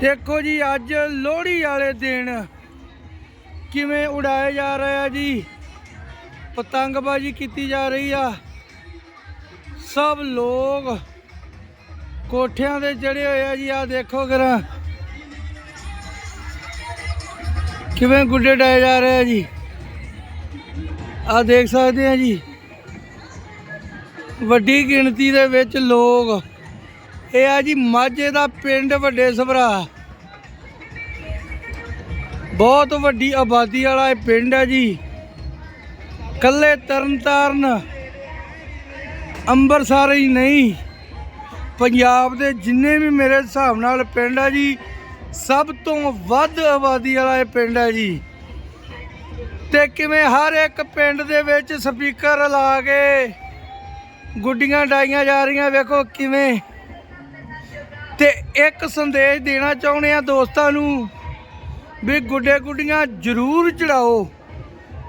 ਦੇਖੋ ਜੀ, ਅੱਜ ਲੋਹੜੀ ਵਾਲੇ ਦਿਨ। ਕਿਵੇਂ ਉਡਾਏ ਜਾ ਰਹੇ ਆ ਜੀ? ਪਤੰਗਬਾਜ਼ੀ ਕੀਤੀ ਜਾ ਰਹੀ ਆ। ਸਭ ਲੋਕ ਕੋਠਿਆਂ ਦੇ ਚੜੇ ਹੋਏ ਆ ਜੀ ਆ ਦੇਖੋ ਕਰਾਂ ਕਿਵੇਂ ਗੁੱਡੇ ਡਾਏ ਜਾ ਰਹੇ ਆ ਜੀ? ਆ ਦੇਖ ਸਕਦੇ ਆ ਜੀ? ਵੱਡੀ ਗਿਣਤੀ ਦੇ ਵਿੱਚ ਲੋਕ ਇਹ ਆ ਜੀ ਮਾਝੇ ਦਾ ਪਿੰਡ ਵੱਡੇ ਸਭਰਾ। ਬਹੁਤ ਵੱਡੀ ਆਬਾਦੀ ਵਾਲਾ ਇਹ ਪਿੰਡ ਹੈ ਜੀ। ਕੱਲੇ ਤਰਨਤਾਰਨ ਅੰਮ੍ਰਿਤਸਰ ਹੀ ਨਹੀਂ, ਪੰਜਾਬ ਦੇ ਜਿੰਨੇ ਵੀ ਮੇਰੇ ਹਿਸਾਬ ਨਾਲ ਪਿੰਡ ਆ ਜੀ, ਸਭ ਤੋਂ ਵੱਧ ਆਬਾਦੀ ਵਾਲਾ ਇਹ ਪਿੰਡ ਹੈ ਜੀ। ਤੇ ਕਿਵੇਂ ਹਰ ਇੱਕ ਪਿੰਡ ਦੇ ਵਿੱਚ ਸਪੀਕਰ ਲਾ ਕੇ ਗੁੱਡੀਆਂ ਡਾਈਆਂ ਜਾ ਰਹੀਆਂ, ਵੇਖੋ ਕਿਵੇਂ ਤੇ ਇੱਕ ਸੰਦੇਸ਼ ਦੇਣਾ ਚਾਹੁੰਦੇ ਆ ਦੋਸਤਾਂ ਨੂੰ ਵੀ ਗੁੱਡੇ ਗੁੱਡੀਆਂ ਜ਼ਰੂਰ ਚੜਾਓ,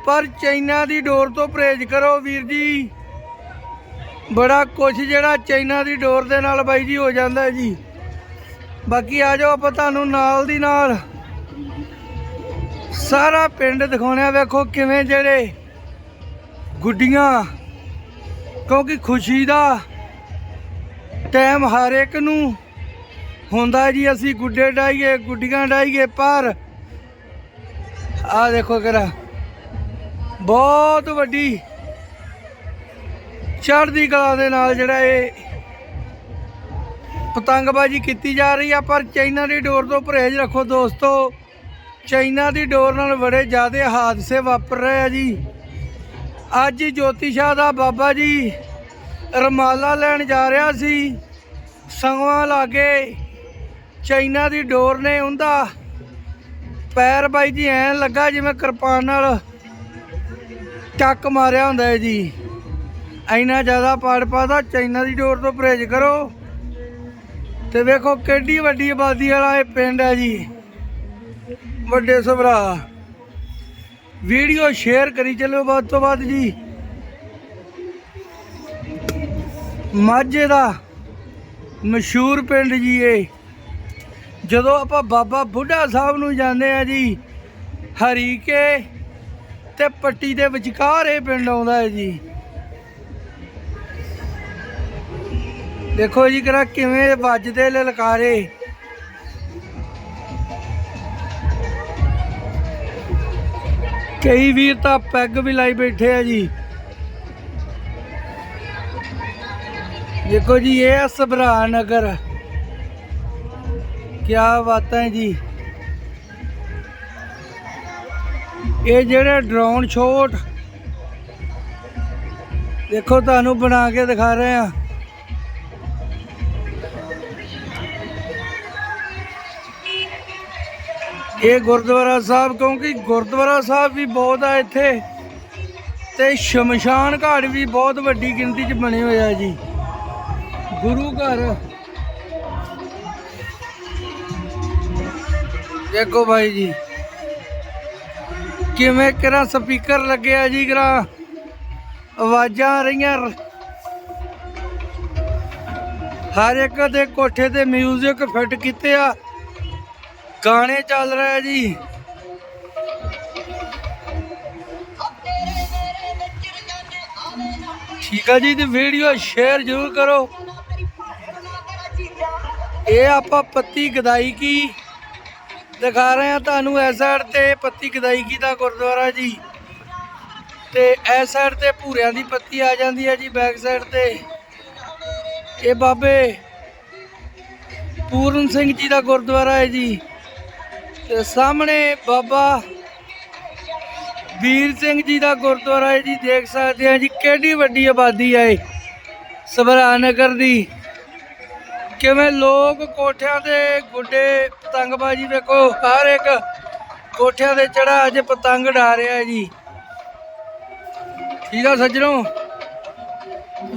ਪਰ ਚਾਈਨਾ ਦੀ ਡੋਰ ਤੋਂ ਪਰਹੇਜ਼ ਕਰੋ ਵੀਰ ਜੀ। ਬੜਾ ਕੁਝ ਜਿਹੜਾ ਚਾਈਨਾ ਦੀ ਡੋਰ ਦੇ ਨਾਲ ਬਾਈ ਜੀ ਹੋ ਜਾਂਦਾ ਜੀ। ਬਾਕੀ ਆ ਜਾਓ ਆਪਾਂ ਤੁਹਾਨੂੰ ਨਾਲ ਦੀ ਨਾਲ। ਸਾਰਾ ਪਿੰਡ ਦਿਖਾਉਣਿਆ ਵੇਖੋ ਕਿਵੇਂ ਜਿਹੜੇ ਗੁੱਡੀਆਂ, ਕਿਉਂਕਿ ਖੁਸ਼ੀ ਦਾ ਟਾਈਮ ਹਰ ਇੱਕ ਨੂੰ ਹੁੰਦਾ ਜੀ, ਅਸੀਂ ਗੁੱਡੇ ਡਾਈਏ ਗੁੱਡੀਆਂ ਡਾਈਏ ਪਰ ਆ ਦੇਖੋ ਕਿਰਾ ਬਹੁਤ ਵੱਡੀ ਚੜ੍ਹਦੀ ਕਲਾ ਦੇ ਨਾਲ ਜਿਹੜਾ ਇਹ ਪਤੰਗਬਾਜ਼ੀ ਕੀਤੀ ਜਾ ਰਹੀ ਆ, ਪਰ ਚਾਈਨਾ ਦੀ ਡੋਰ ਤੋਂ ਪਰਹੇਜ਼ ਰੱਖੋ ਦੋਸਤੋ। ਚਾਈਨਾ ਦੀ ਡੋਰ ਨਾਲ ਬੜੇ ਜ਼ਿਆਦਾ ਹਾਦਸੇ ਵਾਪਰ ਰਹੇ ਆ ਜੀ। ਅੱਜ ਹੀ ਜੋਤੀ ਸ਼ਾਹ ਦਾ ਬਾਬਾ ਜੀ ਰਮਾਲਾ ਲੈਣ ਜਾ ਰਿਹਾ ਸੀ। ਸੰਗਵਾ ਲਾਗੇ ਚਾਈਨਾ ਦੀ ਡੋਰ ਨੇ ਉਹਦਾ ਪੈਰ ਬਾਈ ਜੀ ਐਂ ਲੱਗਾ ਜਿਵੇਂ ਕਿਰਪਾਨ ਨਾਲ ਟੱਕ ਮਾਰਿਆ ਹੁੰਦਾ ਹੈ ਜੀ। ਇੰਨਾ ਜ਼ਿਆਦਾ ਪਾੜ ਪਾਦਾ, ਚਾਈਨਾ ਦੀ ਡੋਰ ਤੋਂ ਪਰਹੇਜ਼ ਕਰੋ। ਤੇ ਵੇਖੋ ਕਿੱਡੀ ਵੱਡੀ ਆਬਾਦੀ ਵਾਲਾ ਇਹ ਪਿੰਡ ਹੈ ਜੀ। ਵੱਡੇ ਸਭਰਾ। ਵੀਡੀਓ ਸ਼ੇਅਰ ਕਰੀ ਚੱਲੋ ਵੱਧ ਤੋਂ ਵੱਧ ਜੀ। ਮਾਝੇ ਦਾ ਮਸ਼ਹੂਰ ਪਿੰਡ ਜੀ ਇਹ। ਜਦੋਂ ਆਪਾਂ ਬਾਬਾ ਬੁੱਢਾ ਸਾਹਿਬ ਨੂੰ ਜਾਂਦੇ ਆ ਜੀ, ਹਰੀਕੇ ਤੇ ਪੱਟੀ ਦੇ ਵਿਚਕਾਰ ਇਹ ਪਿੰਡ ਆਉਂਦਾ ਹੈ ਜੀ। ਦੇਖੋ ਜੀ ਕਰਾ ਕਿਵੇਂ ਵੱਜਦੇ ਲਲਕਾਰੇ। ਕਈ ਵੀਰ ਤਾਂ ਪੈਗ ਵੀ ਲਾਈ ਬੈਠੇ ਆ ਜੀ। ਦੇਖੋ ਜੀ, ਇਹ ਆ ਸਭਰਾ ਨਗਰ। ਕੀ ਬਾਤਾਂ ਹੈ ਜੀ। ਇਹ ਜਿਹੜੇ ਡਰੋਨ ਸ਼ੋਟ ਦੇਖੋ ਤੁਹਾਨੂੰ ਬਣਾ ਕੇ ਦਿਖਾ ਰਹੇ ਆ ਇਹ ਗੁਰਦੁਆਰਾ ਸਾਹਿਬ, ਕਿਉਂਕਿ ਗੁਰਦੁਆਰਾ ਸਾਹਿਬ ਵੀ ਬਹੁਤ ਆ ਇੱਥੇ, ਤੇ ਸ਼ਮਸ਼ਾਨ ਘਾਟ ਵੀ ਬਹੁਤ ਵੱਡੀ ਗਿਣਤੀ 'ਚ ਬਣੇ ਹੋਏ ਆ ਜੀ। ਗੁਰੂ ਘਰ ਦੇਖੋ ਭਾਈ ਜੀ। ਕਿਵੇਂ ਕਿਹੜਾ ਸਪੀਕਰ ਲੱਗਿਆ ਜੀ ਕਿਹੜਾ? ਆਵਾਜ਼ਾਂ ਆ ਰਹੀਆਂ। ਹਰ ਇੱਕ ਦੇ ਕੋਠੇ ਤੇ 뮤직 ਫਿੱਟ ਕੀਤੇ ਆ। ਗਾਣੇ ਚੱਲ ਰਿਹਾ ਜੀ। ਠੀਕ ਆ ਜੀ, ਤੇ ਵੀਡੀਓ ਸ਼ੇਅਰ ਜ਼ਰੂਰ ਕਰੋ। ਇਹ ਆਪਾਂ ਪੱਤੀ ਗਦਾਈ ਕੀ? ਦਿਖਾ ਰਹੇ ਹਾਂ ਤੁਹਾਨੂੰ, ਇਸ ਸਾਈਡ ਤੇ ਪੱਤੀ ਗਦਾਈਕੀ ਦਾ ਗੁਰਦੁਆਰਾ ਜੀ। ਤੇ ਇਸ ਸਾਈਡ ਤੇ ਭੂਰਿਆਂ ਦੀ ਪੱਤੀ ਆ ਜਾਂਦੀ ਹੈ ਜੀ ਬੈਕ ਸਾਈਡ ਤੇ। ਇਹ ਬਾਬੇ ਪੂਰਨ ਸਿੰਘ ਜੀ ਦਾ ਗੁਰਦੁਆਰਾ ਹੈ ਜੀ। ਤੇ ਸਾਹਮਣੇ ਬਾਬਾ ਵੀਰ ਸਿੰਘ ਜੀ ਦਾ ਗੁਰਦੁਆਰਾ ਹੈ ਜੀ, ਦੇਖ ਸਕਦੇ ਆ ਜੀ ਕਿੰਨੀ ਵੱਡੀ ਆਬਾਦੀ ਹੈ ਇਹ। ਨਗਰ ਦੀ। ਕਿਵੇਂ ਲੋਕ ਕੋਠਿਆਂ ਦੇ ਗੁੱਡੇ ਪਤੰਗਬਾਜ਼ੀ ਵੇਖੋ, ਹਰ ਇੱਕ ਕੋਠਿਆਂ ਦੇ ਚੜਾ ਅੱਜ ਪਤੰਗ ਡਾ ਰਿਹਾ ਜੀ। ਠੀਕ ਆ ਸੱਜਣੋ?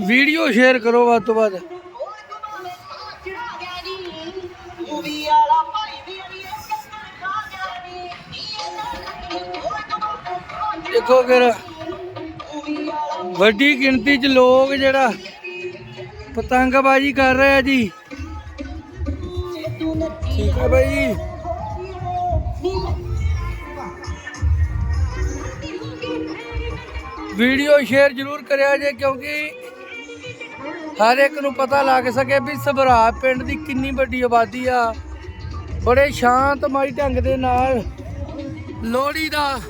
ਵੀਡੀਓ ਸ਼ੇਅਰ ਕਰੋ ਵੱਧ ਤੋਂ ਵੱਧ। ਦੇਖੋ ਫਿਰ ਵੱਡੀ ਗਿਣਤੀ 'ਚ ਲੋਕ ਜਿਹੜਾ ਪਤੰਗਬਾਜ਼ੀ ਕਰ ਰਹੇ ਆ ਜੀ। ਠੀਕ ਹੈ ਬਾਈ ਜੀ। ਵੀਡੀਓ ਸ਼ੇਅਰ ਜ਼ਰੂਰ ਕਰਿਆ ਜੇ ਕਿਉਂਕਿ ਹਰ ਇੱਕ ਨੂੰ ਪਤਾ ਲੱਗ ਸਕੇ ਵੀ ਸਭਰਾ ਪਿੰਡ ਦੀ ਕਿੰਨੀ ਵੱਡੀ ਆਬਾਦੀ ਆ। ਬੜੇ ਸ਼ਾਂਤਮਈ ਢੰਗ ਦੇ ਨਾਲ ਲੋਹੜੀ ਦਾ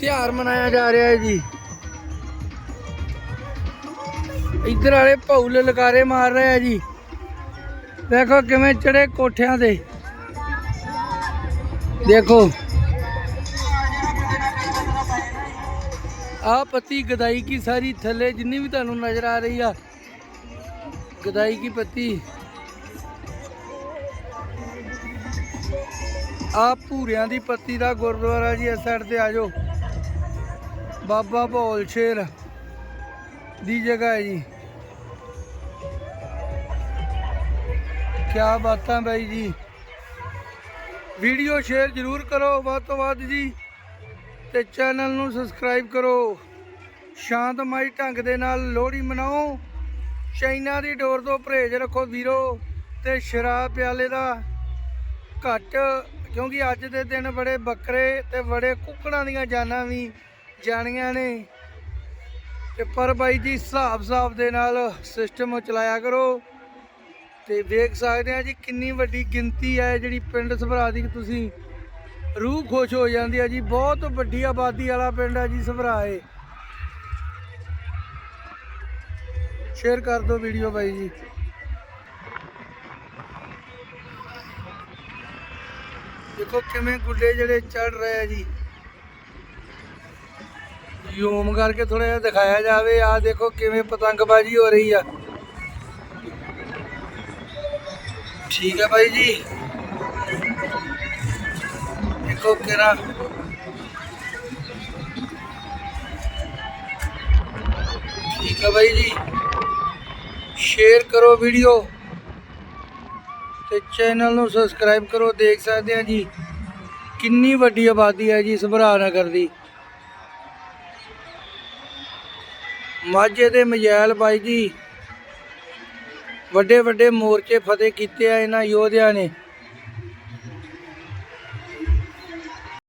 ਤਿਉਹਾਰ ਮਨਾਇਆ ਜਾ ਰਿਹਾ ਹੈ ਜੀ। ਇੱਧਰ ਵਾਲੇ ਭੌਲ ਲਕਾਰੇ ਮਾਰ ਰਹੇ ਆ ਜੀ। ਦੇਖੋ ਕਿਵੇਂ ਚੜੇ ਕੋਠਿਆਂ ਦੇ ਦੇਖੋ। ਆ ਪੱਤੀ ਗਦਾਈ ਕੀ ਸਾਰੀ ਥੱਲੇ ਜਿੰਨੀ ਵੀ ਤੁਹਾਨੂੰ ਨਜ਼ਰ ਆ ਰਹੀ ਆ। ਗਦਾਈ ਕੀ ਪੱਤੀ। ਆ ਭੂਰਿਆਂ ਦੀ ਪੱਤੀ ਦਾ ਗੁਰਦੁਆਰਾ ਜੀ, ਇਸ ਸਾਈਡ ਤੇ ਆ ਜਾਓ। ਬਾਬਾ ਭੋਲ ਸ਼ੇਰ ਦੀ ਜਗ੍ਹਾ ਹੈ ਜੀ। ਕਿਆ ਬਾਤਾਂ ਬਾਈ ਜੀ। ਵੀਡੀਓ ਸ਼ੇਅਰ ਜ਼ਰੂਰ ਕਰੋ ਵੱਧ ਤੋਂ ਵੱਧ ਜੀ ਤੇ ਚੈਨਲ ਨੂੰ ਸਬਸਕ੍ਰਾਈਬ ਕਰੋ। ਸ਼ਾਂਤਮਈ ਢੰਗ ਦੇ ਨਾਲ ਲੋਹੜੀ ਮਨਾਓ। ਚਾਈਨਾ ਦੀ ਡੋਰ ਤੋਂ ਪਰਹੇਜ਼ ਰੱਖੋ ਵੀਰੋ ਤੇ ਸ਼ਰਾਬ ਪਿਆਲੇ ਦਾ ਘੱਟ, ਕਿਉਂਕਿ ਅੱਜ ਦੇ ਦਿਨ ਬੜੇ ਬੱਕਰੇ ਤੇ ਬੜੇ ਕੁੱਕੜਾਂ ਦੀਆਂ ਜਾਨਾਂ ਵੀ ਜਾਣੀਆਂ ਨੇ। ਤੇ ਪਰ ਬਾਈ ਜੀ ਹਿਸਾਬ ਹਿਸਾਬ ਦੇ ਨਾਲ ਸਿਸਟਮ ਚਲਾਇਆ ਕਰੋ। ਤੇ ਵੇਖ ਸਕਦੇ ਆ ਜੀ ਕਿੰਨੀ ਵੱਡੀ ਗਿਣਤੀ ਹੈ ਜਿਹੜੀ ਪਿੰਡ ਸਭਰਾ ਦੀ ਤੁਸੀਂ ਰੂਹ ਖੁਸ਼ ਹੋ ਜਾਂਦੀ ਹੈ ਜੀ, ਬਹੁਤ ਵੱਡੀ ਆਬਾਦੀ ਵਾਲਾ ਪਿੰਡ ਹੈ ਜੀ ਸਭਰਾਏ ਸ਼ੇਅਰ ਕਰ ਦਿਓ ਵੀਡੀਓ ਬਾਈ ਜੀ। ਦੇਖੋ ਕਿਵੇਂ ਗੁੱਡੇ ਜਿਹੜੇ ਚੜ ਰਹੇ ਆ ਜੀ। ਯੂਮ ਕਰਕੇ ਥੋੜਾ ਜਿਹਾ ਦਿਖਾਇਆ ਜਾਵੇ ਆ ਦੇਖੋ ਕਿਵੇਂ ਪਤੰਗਬਾਜ਼ੀ ਹੋ ਰਹੀ ਆ। ਠੀਕ ਹੈ ਭਾਈ ਜੀ। ਦੇਖੋ ਕਿਹੜਾ ਠੀਕ ਹੈ ਭਾਈ ਜੀ। ਸ਼ੇਅਰ ਕਰੋ ਵੀਡੀਓ ਤੇ ਚੈਨਲ ਨੂੰ ਸਬਸਕ੍ਰਾਈਬ ਕਰੋ, ਦੇਖ ਸਕਦੇ ਆ ਜੀ। ਕਿੰਨੀ ਵੱਡੀ ਆਬਾਦੀ ਹੈ ਜੀ ਸਭਰਾ ਨਗਰ ਦੀ। ਮਾਝੇ ਦੇ ਮਜੈਲ ਬਾਈ ਜੀ। ਵੱਡੇ ਵੱਡੇ ਮੋਰਚੇ ਫਤਿਹ ਕੀਤੇ ਆ ਇਹਨਾਂ ਯੋਧਿਆਂ ਨੇ।